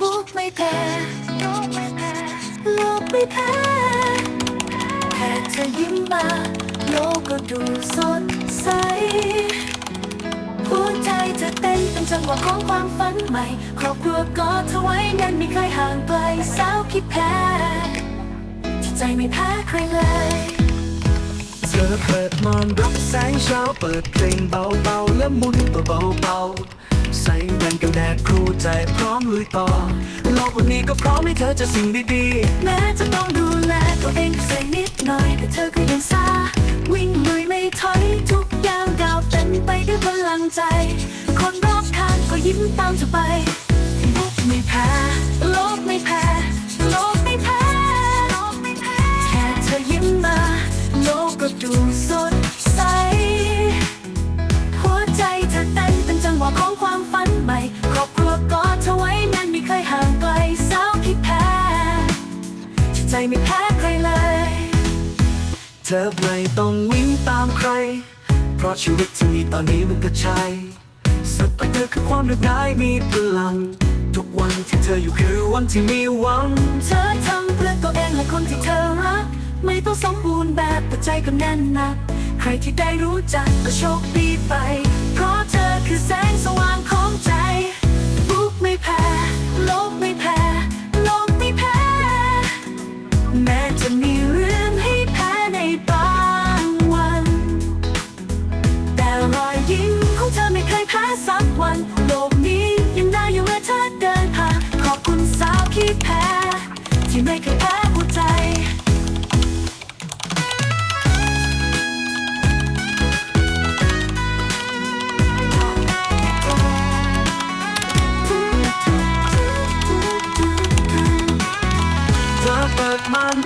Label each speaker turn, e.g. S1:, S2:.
S1: บุกไม่แพ้โลกไม่แพ้โลกไม่แพ้แค่เธอยิ้มมา โลกก็ดูสดใสหัวใจจะเต้นเป็นจังหวะของความฝันใหม่ ครอบครัวก็เธอไว้นั้นไม่เคยห่างไกลสาวคิดแพ้ที่ใจไม่แพ้ใครเลย
S2: เธอเปิดมอนรับแสงเช้าเปิดเพลงเบาๆและมุนตัวเบาๆใส่แว่นกันแดดครูใจพร ลุยต่อ โลกวันนี้ก็พร้อมให้เธอเจะสิ่งดีๆ
S1: แม้จะต้องดูแลตัวเองใส่นิดหน่อย แต่เธอก็ยังซาวิ่งลุยไม่ถอยทุกอย่างก้าวเต็มไปด้วยพลังใจ คนรอบข้างก็ยิ้มตามเธอไปบุกไม่แพ้โลกไม่แพ้ โลกไม่แพ้ โลกไม่แพ้ แค่เธอยิ้มมา โลกก็ดูสดใส ไม่แพ้ใครเลย
S2: เธอไม่ต้องวิ่งตามใคร เพราะชีวิตที่มีตอนนี้มันก็ใช่สุดไปเธอคือความเรียบง่ายมีพลัง ทุกวันที่เธออยู่คือวันที่มีหวัง
S1: เธอทำเพื่อตัวเองและคนที่เธอรัก ไม่ต้องสมบูรณ์แบบแต่ใจก็แน่นหนัก ใครที่ได้รู้จักก็โชคดีไป แม้จะมีเรื่องให้แพ้ในบางวัน แต่รอยยิ้มของเธอไม่เคยแพ้สักวัน โลกนี้ยังน่าอยู่เมื่อเธอเดินผ่านขอบคุณสาวที่แพ้ ที่ไม่เคยแพ้ หัวใจ